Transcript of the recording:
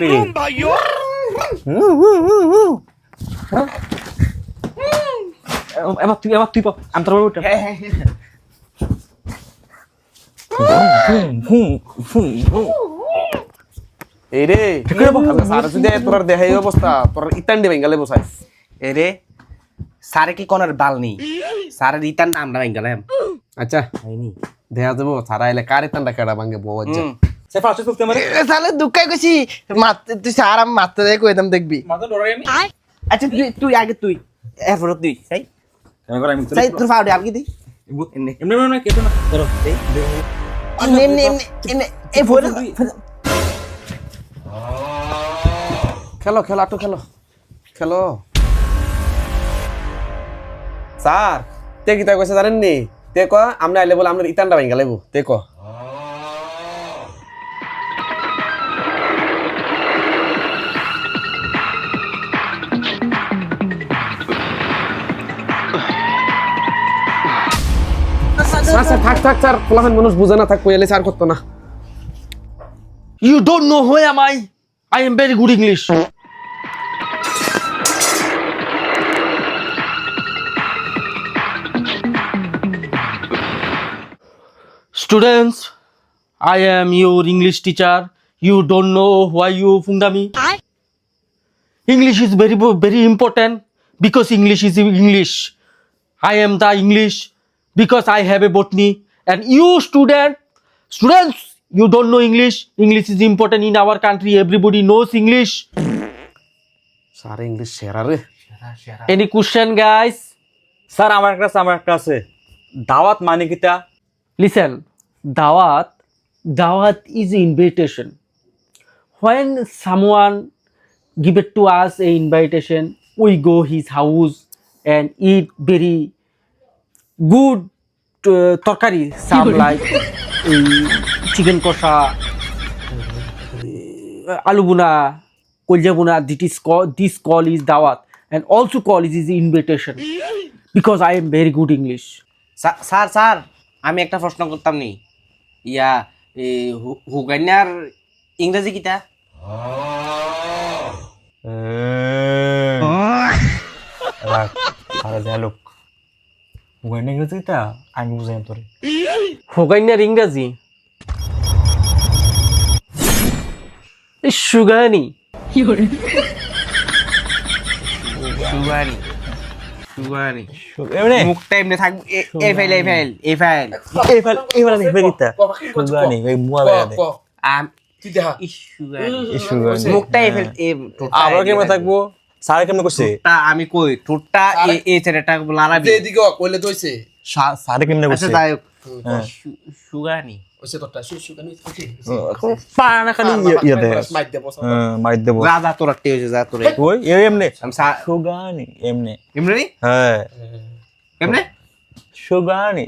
রে এবার তুই এবার তুই আমি তোর উঠে। এই রে তোর দেহে এই অবস্থা। তোর ইতান্ডি বেঙ্গালে বসাই। এরে সারে কি কোনার বাল নেই? সারের ইতান আমরা বেঙ্গালাম আচ্ছা। দেয়া যাব সারা এলে কার ইতান্ডা কেডা ভাঙ্গে বউ আচ্ছা সে ফার্স্ট তুলতে মারে তাহলে দুঃখাই কইছি মারতে তুই স্যার আমি মারতে দেয় কইতাম দেখবি। মাথা ডরাই আমি আচ্ছা তুই তুই আগে তুই। এরপর তুই সেই কেন করে আমি তোর সেই তোর ফাউডে আপনি দি এমনি এমনি এমনি কেতো না। ধরো এমনি এমনি এমনি এমনি। ফোরে খেলো খেলো আটো খেলো। খেলো। স্যার তে কি তাই কইছে জানেন নি তে ক আমরা আইলে বলে আমরা ইতান্ডা বেঙ্গা লেবু তে ক। স্যার থাক থাক স্যার পোলাহান মানুষ বুঝে না থাক কইলে স্যার করতো না You don't know who am I? I am very good English. Students, I am your English teacher. You don't know why you fungami. English is very very important because English is English. I am the English because I have a botany. And you student, students, you don't know English. English is important in our country. Everybody knows English. Sir English সেরা রে Any question, guys? Sir আমার একটা আছে, আমার একটা আছে দাওয়াত মানে কিটা Listen, Dawat, Dawat is invitation. When someone give it to us a invitation, we go his house and eat very good তরকারি সামলাই এই চিকেন কষা আলু বোনা কলজা বোনা this is call this call is দাওয়াত and also call is is invitation because I am very good English sir sir আমি একটা প্রশ্ন করতাম নি। ইয়া হুকাইনার ইংরেজি কিতা রাখ ভালো দেয়া ওখানে কিটা আমি বুঝাই তোরে হোগাইনার ইংরাজি সুগানি সুগানি সুগানি এমনি মুখটা এমনি থাকবে এ- ফাইল এই ফাইল এই ফাইল এই ফাল এই ফাল দেখবে কিটা সুগানি এই মুয়া লাগা আম তুই দেখা ইস, সুগানি মুখটা এই ফাইল এই আবার কেমন থাকব স্যার কেমন করছে আমি কই? ঠোঁটটা এই- ছেলেটা লারাবি এদিকে কইলে তো হইছে। স্যার কেমন আচ্ছা করছে। হ্যাঁ। সুগানি ইয়ে- ইয়ে হ্যাঁ এমনি? সুগানি এমনি। এমনি? হ্যাঁ। এমনি? সুগানি